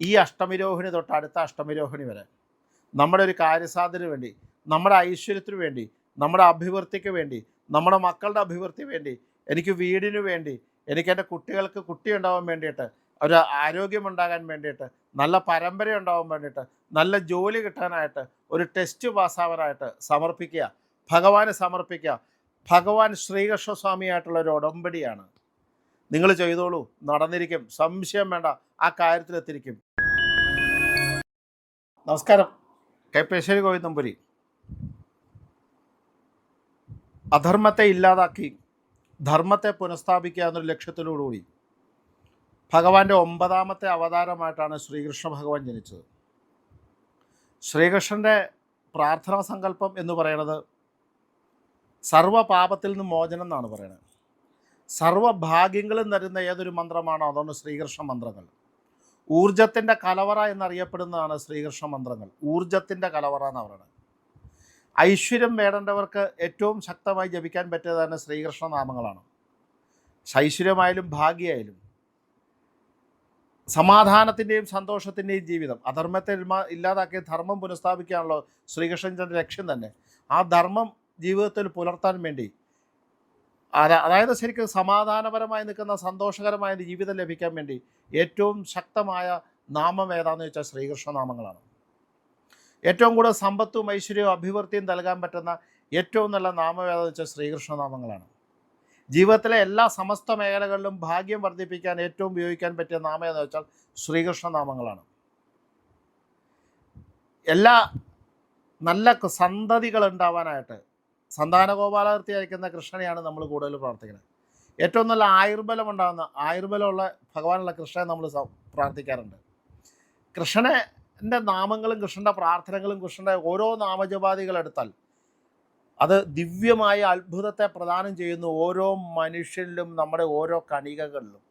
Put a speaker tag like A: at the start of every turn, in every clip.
A: ഈ അഷ്ടമിരോഹിണി തൊട്ട് അടുത്ത അഷ്ടമിരോഹിണി വരെ. നമ്മുടെ ഒരു കാര്യസാധ്യത്തിന് വേണ്ടി നമ്മുടെ ഐശ്വര്യത്തിന് വേണ്ടി നമ്മുടെ അഭിവൃദ്ധിക്ക് വേണ്ടി നമ്മുടെ മക്കളുടെ അഭിവൃദ്ധിക്ക് വേണ്ടി എനിക്ക് വീടിന് വേണ്ടി എനിക്ക് എന്റെ കുട്ടികൾക്ക് കുട്ടി ഉണ്ടാവാൻ വേണ്ടിയിട്ട് ഒരു ആരോഗ്യമുണ്ടാകാൻ വേണ്ടിയിട്ട് നല്ല പരമ്പര ഉണ്ടാവാൻ വേണ്ടിയിട്ട് നല്ല ജോലി കിട്ടാനായിട്ട് ഒരു ടെസ്റ്റ് പാസ്സാവാനായിട്ട് സമർപ്പിക്കുക ഭഗവാന് സമർപ്പിക്കുക. ഭഗവാൻ ശ്രീകൃഷ്ണ സ്വാമിയായിട്ടുള്ള ഒരു ഉടമ്പടിയാണ്. നിങ്ങൾ ചെയ്തോളൂ നടന്നിരിക്കും. സംശയം വേണ്ട ആ കാര്യത്തിലെത്തിരിക്കും നമസ്കാരം. കൈപ്പേശ്ശേരി ഗോവിന്ദമ്പുരി. അധർമ്മത്തെ ഇല്ലാതാക്കി ധർമ്മത്തെ പുനഃസ്ഥാപിക്കുക എന്നൊരു ലക്ഷ്യത്തിലോടുകൂടി ഭഗവാന്റെ ഒമ്പതാമത്തെ അവതാരമായിട്ടാണ് ശ്രീകൃഷ്ണ ഭഗവാൻ ജനിച്ചത്. ശ്രീകൃഷ്ണന്റെ പ്രാർത്ഥനാ സങ്കല്പം എന്ന് പറയുന്നത് സർവപാപത്തിൽ നിന്ന് മോചനം എന്നാണ് പറയുന്നത്. സർവഭാഗ്യങ്ങളും തരുന്ന ഏതൊരു മന്ത്രമാണോ? അതാണ് ശ്രീകൃഷ്ണ മന്ത്രങ്ങൾ. ഊർജത്തിന്റെ കലവറ എന്നറിയപ്പെടുന്നതാണ് ശ്രീകൃഷ്ണ മന്ത്രങ്ങൾ. ഊർജത്തിന്റെ കലവറ എന്ന് പറയുന്നത് ഐശ്വര്യം വേണ്ടവർക്ക് ഏറ്റവും ശക്തമായി ജപിക്കാൻ പറ്റിയതാണ് ശ്രീകൃഷ്ണ നാമങ്ങളാണ്. ഐശ്വര്യമായാലും ഭാഗ്യമായാലും സമാധാനത്തിന്റെയും സന്തോഷത്തിന്റെയും ജീവിതം. അധർമ്മത്തെ ഇല്ലാതാക്കി ധർമ്മം പുനഃസ്ഥാപിക്കാനുള്ള ശ്രീകൃഷ്ണന്റെ ലക്ഷ്യം തന്നെ. ആ ധർമ്മം ജീവിതത്തിൽ പുലർത്താൻ വേണ്ടി അതായത് ശരിക്കും സമാധാനപരമായി നിൽക്കുന്ന സന്തോഷകരമായ ജീവിതം ലഭിക്കാൻ വേണ്ടി ഏറ്റവും ശക്തമായ നാമം ഏതാണെന്ന് വെച്ചാൽ ശ്രീകൃഷ്ണനാമങ്ങളാണ് ഏറ്റവും കൂടുതൽ സമ്പത്തും ഐശ്വര്യവും അഭിവൃദ്ധിയും നൽകാൻ പറ്റുന്ന ഏറ്റവും നല്ല നാമം ഏതാണെന്ന് വെച്ചാൽ ശ്രീകൃഷ്ണനാമങ്ങളാണ് ജീവിതത്തിലെ എല്ലാ സമസ്ത മേഖലകളിലും ഭാഗ്യം വർദ്ധിപ്പിക്കാൻ ഏറ്റവും ഉപയോഗിക്കാൻ പറ്റിയ നാമം എന്ന് വെച്ചാൽ ശ്രീകൃഷ്ണനാമങ്ങളാണ് എല്ലാ നല്ല സന്തതികൾ ഉണ്ടാവാനായിട്ട് സന്താന ഗോപാലകൃത്തി അയക്കുന്ന കൃഷ്ണനെയാണ് നമ്മൾ കൂടുതൽ പ്രാർത്ഥിക്കുന്നത്. ഏറ്റവും നല്ല ആയുർബലം ഉണ്ടാകുന്ന ആയുർബലമുള്ള ഭഗവാനുള്ള കൃഷ്ണനെ നമ്മൾ പ്രാർത്ഥിക്കാറുണ്ട്. കൃഷ്ണന്റെ നാമങ്ങളും കൃഷ്ണന്റെ പ്രാർത്ഥനകളും കൃഷ്ണന്റെ ഓരോ നാമജപാദികൾ എടുത്താൽ അത് ദിവ്യമായ അത്ഭുതത്തെ പ്രദാനം ചെയ്യുന്ന ഓരോ മനുഷ്യനിലും നമ്മുടെ ഓരോ കണികകളിലും.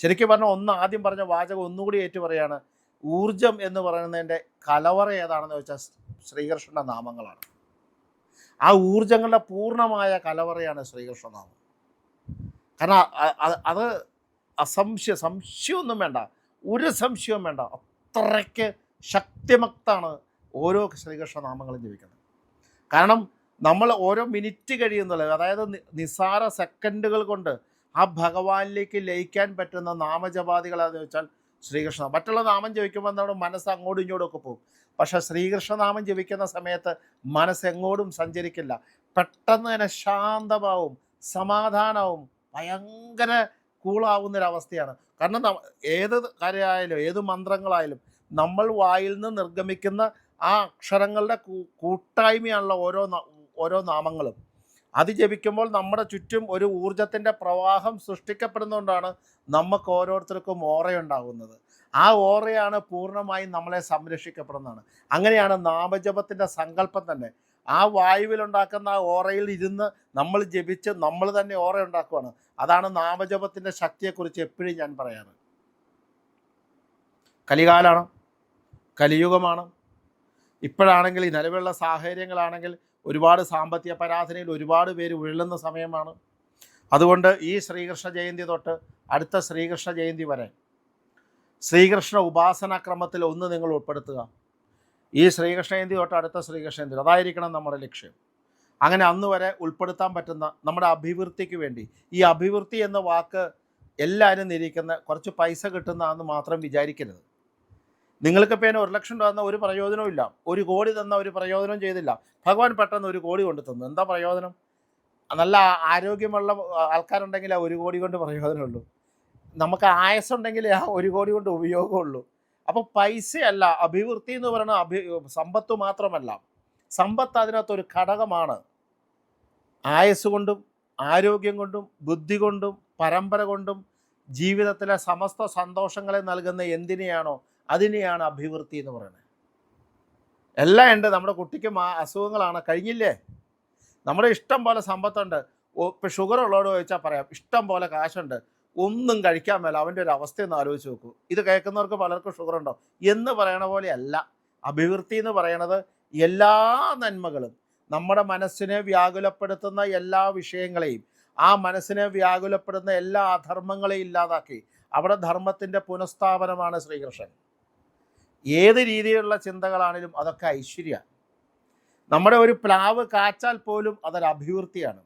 A: ശരിക്കും പറഞ്ഞാൽ ഒന്ന് ആദ്യം പറഞ്ഞ വാചകം ഒന്നുകൂടി ഏറ്റു പറയാണ് ഊർജം എന്ന് പറയുന്നതിന്റെ കലവറ ഏതാണെന്ന് വെച്ചാൽ ശ്രീകൃഷ്ണന്റെ നാമങ്ങളാണ്. ആ ഊർജങ്ങളുടെ പൂർണമായ കലവറയാണ് ശ്രീകൃഷ്ണനാമം. കാരണം അത് അസംശയ സംശയമൊന്നും വേണ്ട. ഒരു സംശയവും വേണ്ട. അത്രയ്ക്ക് ശക്തിമക്താണ് ഓരോ ശ്രീകൃഷ്ണനാമങ്ങളും ജീവിക്കുന്നത് കാരണം നമ്മൾ ഓരോ മിനിറ്റ് കഴിയുന്നുള്ളത് അതായത് നിസാര സെക്കൻഡുകൾ കൊണ്ട് ആ ഭഗവാനിലേക്ക് ലയിക്കാൻ പറ്റുന്ന നാമജപാദികളാന്ന് വെച്ചാൽ ശ്രീകൃഷ്ണ മറ്റുള്ള നാമം ജപിക്കുമ്പോൾ നമ്മുടെ മനസ്സ് അങ്ങോട്ടും ഇങ്ങോട്ടും ഒക്കെ പോകും. പക്ഷെ ശ്രീകൃഷ്ണനാമം ജപിക്കുന്ന സമയത്ത് മനസ്സ് എങ്ങോട്ടും സഞ്ചരിക്കില്ല. പെട്ടെന്ന് തന്നെ ശാന്തമാവും സമാധാനവും ഭയങ്കര കൂളാവുന്നൊരവസ്ഥയാണ് കാരണം ഏത് കാര്യമായാലും ഏത് മന്ത്രങ്ങളായാലും നമ്മൾ വായിൽ നിന്ന് നിർഗമിക്കുന്ന ആ അക്ഷരങ്ങളുടെ കൂട്ടായ്മയാണല്ലോ ഓരോ ഓരോ നാമങ്ങളും. അത് ജപിക്കുമ്പോൾ നമ്മുടെ ചുറ്റും ഒരു ഊർജത്തിന്റെ പ്രവാഹം സൃഷ്ടിക്കപ്പെടുന്നതുകൊണ്ടാണ് നമുക്ക് ഓരോരുത്തർക്കും ഓറയുണ്ടാകുന്നത്. ആ ഓറയാണ് പൂർണമായും നമ്മളെ സംരക്ഷിക്കപ്പെടുന്നതാണ്. അങ്ങനെയാണ് നാമജപത്തിന്റെ സങ്കല്പം തന്നെ. ആ വായുവിലുണ്ടാക്കുന്ന ആ ഓറയിൽ ഇരുന്ന് നമ്മൾ ജപിച്ച് നമ്മൾ തന്നെ ഓറ ഉണ്ടാക്കുവാണ്. അതാണ് നാമജപത്തിന്റെ ശക്തിയെക്കുറിച്ച് എപ്പോഴും ഞാൻ പറയാറ്. കലികാലാണ് കലിയുഗമാണ്. ഇപ്പോഴാണെങ്കിൽ ഈ നിലവിലുള്ള സാഹചര്യങ്ങളാണെങ്കിൽ ഒരുപാട് സാമ്പത്തിക പരാധനയിൽ ഒരുപാട് പേര് ഉഴലുന്ന സമയമാണ്. അതുകൊണ്ട് ഈ ശ്രീകൃഷ്ണ ജയന്തി തൊട്ട് അടുത്ത ശ്രീകൃഷ്ണ ജയന്തി വരെ ശ്രീകൃഷ്ണ ഉപാസനാക്രമത്തിൽ ഒന്ന് നിങ്ങൾ ഉൾപ്പെടുത്തുക. ഈ ശ്രീകൃഷ്ണ ജയന്തി തൊട്ട് അടുത്ത ശ്രീകൃഷ്ണ ജയന്തി അതായിരിക്കണം നമ്മുടെ ലക്ഷ്യം. അങ്ങനെ അന്ന് വരെ ഉൾപ്പെടുത്താൻ പറ്റുന്ന നമ്മുടെ അഭിവൃദ്ധിക്ക് വേണ്ടി. ഈ അഭിവൃദ്ധി എന്ന വാക്ക് എല്ലാവരും നിരീക്കുന്ന കുറച്ച് പൈസ കിട്ടുന്നതാണെന്ന് മാത്രം വിചാരിക്കരുത്. നിങ്ങൾക്ക് പേന ഒരു ലക്ഷം രൂപ തന്ന ഒരു പ്രയോജനവും ഇല്ല. ഒരു കോടി തന്ന ഒരു പ്രയോജനം ചെയ്തില്ല. ഭഗവാൻ പെട്ടെന്ന് ഒരു കോടി കൊണ്ടു തന്നു. എന്താ പ്രയോജനം? നല്ല ആരോഗ്യമുള്ള ആൾക്കാരുണ്ടെങ്കിൽ ആ ഒരു കോടി കൊണ്ട് പ്രയോജനമുള്ളൂ. നമുക്ക് ആയസുണ്ടെങ്കിൽ ആ ഒരു കോടി കൊണ്ട് ഉപയോഗമുള്ളൂ. അപ്പോൾ പൈസയല്ല അഭിവൃദ്ധി എന്ന് പറയുന്നത് അഭി സമ്പത്ത് മാത്രമല്ല. സമ്പത്ത് അതിനകത്തൊരു ഘടകമാണ്. ആയസ് കൊണ്ടും ആരോഗ്യം കൊണ്ടും ബുദ്ധി കൊണ്ടും പരമ്പര കൊണ്ടും ജീവിതത്തിലെ സമസ്ത സന്തോഷങ്ങളെ നൽകുന്ന എന്തിനെയാണോ അതിനെയാണ് അഭിവൃദ്ധി എന്ന് പറയുന്നത്. എല്ലാം ഉണ്ട്. നമ്മുടെ കുട്ടിക്ക് അസുഖങ്ങളാണ്. കഴിഞ്ഞില്ലേ? നമ്മുടെ ഇഷ്ടം പോലെ സമ്പത്തുണ്ട്. ഇപ്പം ഷുഗർ ഉള്ളവരോട് ചോദിച്ചാൽ പറയാം ഇഷ്ടം പോലെ കാശുണ്ട്. ഒന്നും കഴിക്കാൻ മേല അവന്റെ ഒരു അവസ്ഥയൊന്ന് ആലോചിച്ച് നോക്കൂ. ഇത് കേൾക്കുന്നവർക്ക് പലർക്കും ഷുഗർ ഉണ്ടോ? എന്ന് പറയണ പോലെയല്ല. അഭിവൃദ്ധി എന്ന് പറയണത് എല്ലാ നന്മകളും നമ്മുടെ മനസ്സിനെ വ്യാകുലപ്പെടുത്തുന്ന എല്ലാ വിഷയങ്ങളെയും ആ മനസ്സിനെ വ്യാകുലപ്പെടുന്ന എല്ലാ അധർമ്മങ്ങളെയും ഇല്ലാതാക്കി. അവിടെ ധർമ്മത്തിന്റെ പുനഃസ്ഥാപനമാണ് ശ്രീകൃഷ്ണൻ. ഏത് രീതിയിലുള്ള ചിന്തകളാണെങ്കിലും അതൊക്കെ ഐശ്വര്യ നമ്മുടെ ഒരു പ്ലാവ് കാച്ചാൽ പോലും അതൊരു അഭിവൃദ്ധിയാണ്.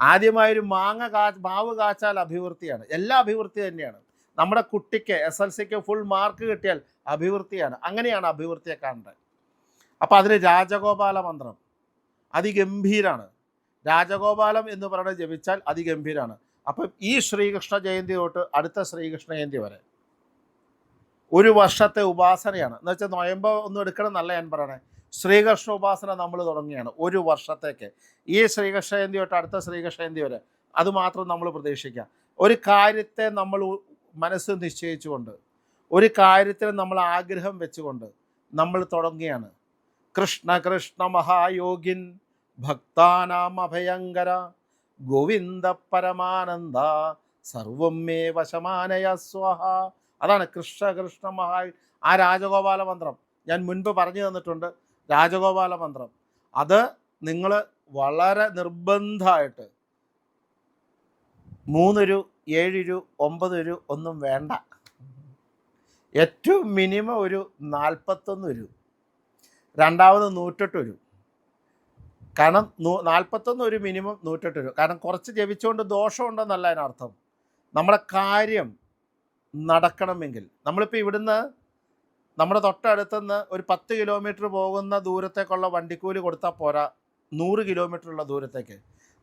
A: ആദ്യമായൊരു മാങ്ങ കാ മാവ് കാച്ചാൽ അഭിവൃദ്ധിയാണ്. എല്ലാ അഭിവൃദ്ധി തന്നെയാണ്. നമ്മുടെ കുട്ടിക്ക് എസ് എൽ സിക്ക് ഫുൾ മാർക്ക് കിട്ടിയാൽ അഭിവൃദ്ധിയാണ്. അങ്ങനെയാണ് അഭിവൃദ്ധിയെ കാണേണ്ടത്. അപ്പോൾ അതിന് രാജഗോപാല മന്ത്രം അതിഗംഭീരാണ്. രാജഗോപാലം എന്ന് പറഞ്ഞ് ജപിച്ചാൽ അതിഗംഭീരാണ്. അപ്പം ഈ ശ്രീകൃഷ്ണ ജയന്തി തൊട്ട് അടുത്ത ശ്രീകൃഷ്ണ ജയന്തി വരെ ഒരു വർഷത്തെ ഉപാസനയാണ്. എന്ന് വെച്ചാൽ നൊയമ്പ് ഒന്നും എടുക്കണം എന്നല്ല ഞാൻ പറയണേ. ശ്രീകൃഷ്ണ ഉപാസന നമ്മൾ തുടങ്ങുകയാണ് ഒരു വർഷത്തേക്ക്. ഈ ശ്രീകൃഷ്ണ ജയന്തി തൊട്ട് അടുത്ത ശ്രീകൃഷ്ണ ജയന്തി വരെ അതുമാത്രം നമ്മൾ പ്രതീക്ഷിക്കാം. ഒരു കാര്യത്തെ നമ്മൾ മനസ്സ് നിശ്ചയിച്ചുകൊണ്ട് ഒരു കാര്യത്തിൽ നമ്മൾ ആഗ്രഹം വെച്ചുകൊണ്ട് നമ്മൾ തുടങ്ങുകയാണ്. കൃഷ്ണ കൃഷ്ണ മഹായോഗിൻ ഭക്താനാം അഭയങ്കര ഗോവിന്ദ പരമാനന്ദ സർവം മേ വശമാനയ സ്വഹ. അതാണ് കൃഷ്ണ കൃഷ്ണ മഹാ ആ രാജഗോപാല മന്ത്രം. ഞാൻ മുൻപ് പറഞ്ഞു തന്നിട്ടുണ്ട് രാജഗോപാല മന്ത്രം. അത് നിങ്ങൾ വളരെ നിർബന്ധമായിട്ട് മൂന്നൊരു ഏഴൊരു ഒമ്പതൊരു ഒന്നും വേണ്ട. ഏറ്റവും മിനിമം ഒരു നാൽപ്പത്തൊന്ന് ഒരു രണ്ടാമത് നൂറ്റെട്ട് രൂപ കാരണം നൂ നാൽപ്പത്തൊന്ന് ഒരു മിനിമം നൂറ്റെട്ട് രൂപ കാരണം കുറച്ച് ജപിച്ചുകൊണ്ട് ദോഷമുണ്ടെന്നല്ല അതിനർത്ഥം. നമ്മുടെ കാര്യം നടക്കണമെങ്കിൽ. നമ്മളിപ്പോൾ ഇവിടുന്ന് നമ്മുടെ തൊട്ടടുത്തുനിന്ന് ഒരു പത്ത് കിലോമീറ്റർ പോകുന്ന ദൂരത്തേക്കുള്ള വണ്ടിക്കൂലി കൊടുത്താൽ പോരാ. നൂറ് കിലോമീറ്റർ ഉള്ള ദൂരത്തേക്ക്.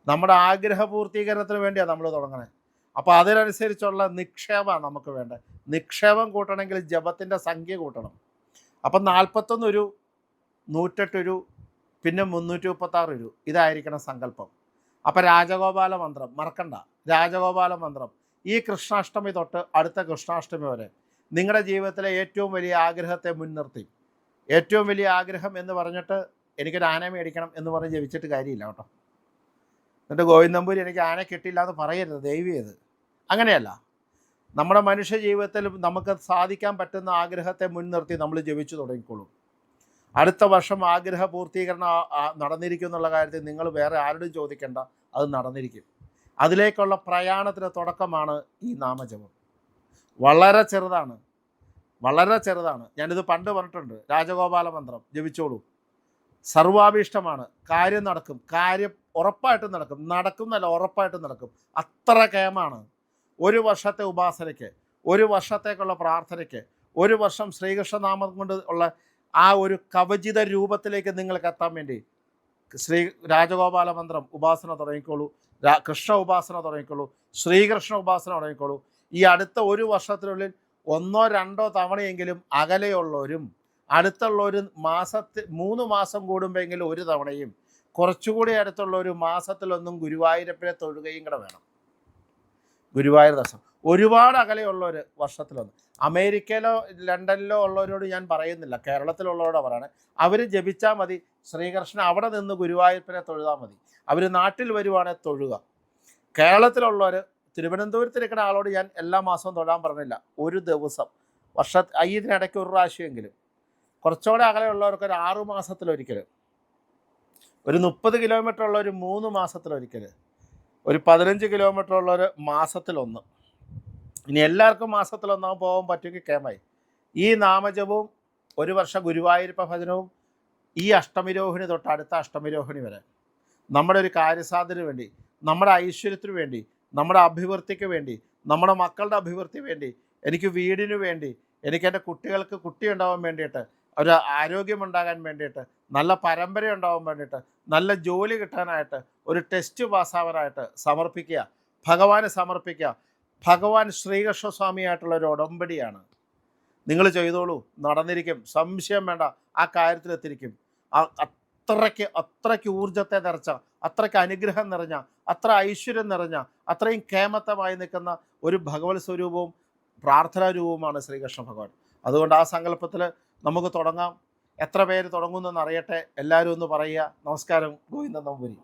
A: നമ്മുടെ ആഗ്രഹ പൂർത്തീകരണത്തിന് വേണ്ടിയാണ് നമ്മൾ തുടങ്ങണേ. അപ്പോൾ അതിനനുസരിച്ചുള്ള നിക്ഷേപമാണ് നമുക്ക് വേണ്ടത്. നിക്ഷേപം കൂട്ടണമെങ്കിൽ ജപത്തിന്റെ സംഖ്യ കൂട്ടണം. അപ്പം നാൽപ്പത്തൊന്ന് ഒരു നൂറ്റെട്ടൊരു പിന്നെ മുന്നൂറ്റി മുപ്പത്താറ് ഒരു ഇതായിരിക്കണം സങ്കല്പം. അപ്പം രാജഗോപാല മന്ത്രം മറക്കണ്ട. രാജഗോപാല മന്ത്രം. ഈ കൃഷ്ണാഷ്ടമി തൊട്ട് അടുത്ത കൃഷ്ണാഷ്ടമി വരെ നിങ്ങളുടെ ജീവിതത്തിലെ ഏറ്റവും വലിയ ആഗ്രഹത്തെ മുൻനിർത്തി. ഏറ്റവും വലിയ ആഗ്രഹം എന്ന് പറഞ്ഞിട്ട് എനിക്കൊരു ആന മേടിക്കണം എന്ന് പറഞ്ഞ് ജപിച്ചിട്ട് കാര്യമില്ല കേട്ടോ. എന്നിട്ട് ഗോവിന്ദമ്പൂരി എനിക്ക് ആന കിട്ടില്ല എന്ന് പറയരുത് ദൈവം അങ്ങനെയല്ല. നമ്മുടെ മനുഷ്യ ജീവിതത്തിൽ നമുക്ക് സാധിക്കാൻ പറ്റുന്ന ആഗ്രഹത്തെ മുൻനിർത്തി നമ്മൾ ജപിച്ചു തുടങ്ങിക്കോളും. അടുത്ത വർഷം ആഗ്രഹ പൂർത്തീകരണം നടന്നിരിക്കും എന്നുള്ള കാര്യത്തിൽ നിങ്ങൾ വേറെ ആരോടും ചോദിക്കേണ്ട. അത് നടന്നിരിക്കും. അതിലേക്കുള്ള പ്രയാണത്തിന് തുടക്കമാണ് ഈ നാമജപം. വളരെ ചെറുതാണ്. വളരെ ചെറുതാണ്. ഞാനിത് പണ്ട് പറഞ്ഞിട്ടുണ്ട്. രാജഗോപാല മന്ത്രം ജപിച്ചോളൂ. സർവാഭീഷ്ടമാണ്. കാര്യം നടക്കും. കാര്യം ഉറപ്പായിട്ടും നടക്കും. നടക്കും എന്നല്ല ഉറപ്പായിട്ടും നടക്കും. അത്ര കേമാണ് ഒരു വർഷത്തെ ഉപാസനയ്ക്ക് ഒരു വർഷത്തേക്കുള്ള പ്രാർത്ഥനയ്ക്ക് ഒരു വർഷം ശ്രീകൃഷ്ണനാമം കൊണ്ട് ഉള്ള ആ ഒരു കവചിത രൂപത്തിലേക്ക് നിങ്ങൾക്ക് എത്താൻ വേണ്ടി ശ്രീ രാജഗോപാല മന്ത്രം ഉപാസന തുടങ്ങിക്കോളൂ. കൃഷ്ണ ഉപാസന തുടങ്ങിക്കോളൂ. ശ്രീകൃഷ്ണ ഉപാസന തുടങ്ങിക്കോളൂ. ഈ അടുത്ത ഒരു വർഷത്തിനുള്ളിൽ ഒന്നോ രണ്ടോ തവണയെങ്കിലും അകലെയുള്ളവരും അടുത്തുള്ള ഒരു മാസത്തിൽ മൂന്ന് മാസം കൂടുമ്പോഴെങ്കിലും ഒരു തവണയും കുറച്ചുകൂടി അടുത്തുള്ള ഒരു മാസത്തിലൊന്നും ഗുരുവായൂരപ്പനെ തൊഴുകയും കൂടെ വേണം. ഗുരുവായൂർ ദർശനം. ഒരുപാട് അകലെയുള്ളവർ വർഷത്തിലൊന്ന്. അമേരിക്കയിലോ ലണ്ടനിലോ ഉള്ളവരോട് ഞാൻ പറയുന്നില്ല. കേരളത്തിലുള്ളവരോട് പറയാണ്. അവർ ജപിച്ചാൽ മതി. ശ്രീകൃഷ്ണൻ അവിടെ നിന്ന് ഗുരുവായൂരപ്പനെ തൊഴുതാൽ മതി. അവർ നാട്ടിൽ വരുവാണെങ്കിൽ തൊഴുക. കേരളത്തിലുള്ളവർ തിരുവനന്തപുരത്തിരിക്കുന്ന ആളോട് ഞാൻ എല്ലാ മാസവും തൊഴാൻ പറഞ്ഞില്ല. ഒരു ദിവസം. വർഷ അയ്യതിനിടയ്ക്ക് ഒരു പ്രാവശ്യമെങ്കിലും. കുറച്ചുകൂടെ അകലെയുള്ളവർക്ക് ഒരു ആറു മാസത്തിലൊരിക്കൽ ഒരു മുപ്പത് കിലോമീറ്റർ ഉള്ള ഒരു മൂന്ന് മാസത്തിലൊരിക്കൽ ഒരു പതിനഞ്ച് കിലോമീറ്റർ ഉള്ള ഒരു മാസത്തിലൊന്ന്. ഇനി എല്ലാവർക്കും മാസത്തിലൊന്നാകും പോകാൻ പറ്റുമെങ്കിൽ കേമായി ഈ നാമജപവും ഒരു വർഷം ഗുരുവായൂരപ്പ ഭജനവും ഈ അഷ്ടമിരോഹിണി തൊട്ട് അടുത്ത അഷ്ടമിരോഹിണി വരെ. നമ്മുടെ ഒരു കാര്യസാധ്യത്തിന് വേണ്ടി നമ്മുടെ ഐശ്വര്യത്തിനു വേണ്ടി നമ്മുടെ അഭിവൃദ്ധിക്ക് വേണ്ടി നമ്മുടെ മക്കളുടെ അഭിവൃദ്ധിക്ക് വേണ്ടി എനിക്ക് വീടിന് വേണ്ടി എനിക്ക് എന്റെ കുട്ടികൾക്ക് കുട്ടി ഉണ്ടാവാൻ വേണ്ടിയിട്ട് ഒരു ആരോഗ്യമുണ്ടാകാൻ വേണ്ടിയിട്ട് നല്ല പരമ്പര ഉണ്ടാവാൻ വേണ്ടിയിട്ട് നല്ല ജോലി കിട്ടാനായിട്ട് ഒരു ടെസ്റ്റ് പാസ്സാവാനായിട്ട് സമർപ്പിക്കുക ഭഗവാന് സമർപ്പിക്കുക. ഭഗവാൻ ശ്രീകൃഷ്ണസ്വാമിയായിട്ടുള്ള ഒരു ഉടമ്പടിയാണ്. നിങ്ങൾ ചെയ്തോളൂ നടന്നിരിക്കും. സംശയം വേണ്ട ആ കാര്യത്തിലെത്തിരിക്കും അത്രയ്ക്ക് അത്രയ്ക്ക് ഊർജത്തെ നിറച്ച അത്രയ്ക്ക് അനുഗ്രഹം നിറഞ്ഞ അത്ര ഐശ്വര്യം നിറഞ്ഞ അത്രയും കേമത്തമായി നിൽക്കുന്ന ഒരു ഭഗവത് സ്വരൂപവും പ്രാർത്ഥനാ രൂപവുമാണ് ശ്രീകൃഷ്ണ ഭഗവാൻ. അതുകൊണ്ട് ആ സങ്കല്പത്തിൽ നമുക്ക് തുടങ്ങാം. എത്ര പേര് തുടങ്ങുന്നെന്ന് അറിയട്ടെ എല്ലാവരും ഒന്ന് പറയുക. നമസ്കാരം. ഗോവിന്ദ നമ്പൂരി